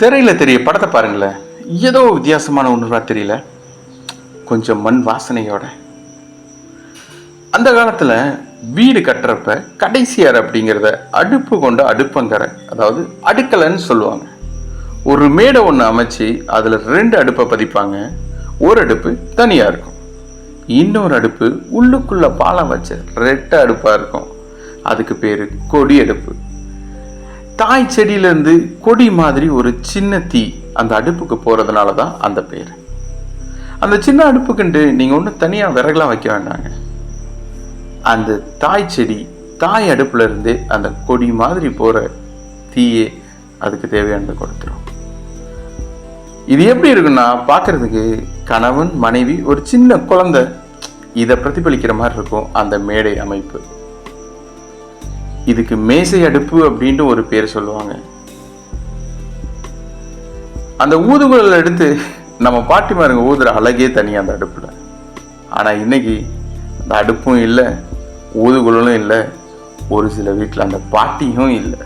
திரையில் தெரிய படத்தை பாருங்களேன். ஏதோ வித்தியாசமான ஒன்றுவா தெரியல. கொஞ்சம் மண் வாசனையோட. அந்த காலத்தில் வீடு கட்டுறப்ப கடைசியார் அப்படிங்கிறத அடுப்பு கொண்ட அடுப்பங்கரை அதாவது அடுக்கலைன்னு சொல்லுவாங்க. ஒரு மேடை ஒன்று அமைச்சு அதில் ரெண்டு அடுப்பை பதிப்பாங்க. ஒரு அடுப்பு தனியாக இருக்கும். இன்னொரு அடுப்பு உள்ளுக்குள்ளே பாலம் வச்ச ரெட்டை அடுப்பாக இருக்கும். அதுக்கு பேர் கொடி அடுப்பு. தாய் செடியிலேருந்து கொடி மாதிரி ஒரு சின்ன தீ அந்த அடுப்புக்கு போகிறதுனால தான் அந்த பேர். அந்த சின்ன அடுப்புக்குண்டு நீங்கள் ஒன்றும் தனியாக விறகுலாம் வைக்க வேண்டாங்க. அந்த தாய் செடி தாய் அடுப்புலேருந்து அந்த கொடி மாதிரி போகிற தீயே அதுக்கு தேவையானதை கொடுத்துரும். இது எப்படி இருக்குன்னா பார்க்கறதுக்கு கணவன் மனைவி ஒரு சின்ன குழந்தை இதை பிரதிபலிக்கிற மாதிரி இருக்கும் அந்த மேடை அமைப்பு. இதுக்கு மேசை அடுப்பு அப்படின்ட்டு ஒரு பேர் சொல்லுவாங்க. அந்த ஊதுகுழல் எடுத்து நம்ம பாட்டிமாருங்க ஊதுற அழகே தனியாக அந்த அடுப்பில். ஆனால் இன்னைக்கு அந்த அடுப்பும் இல்லை ஊதுகுழலும் இல்லை ஒரு சில வீட்டில் அந்த பாட்டியும் இல்லை.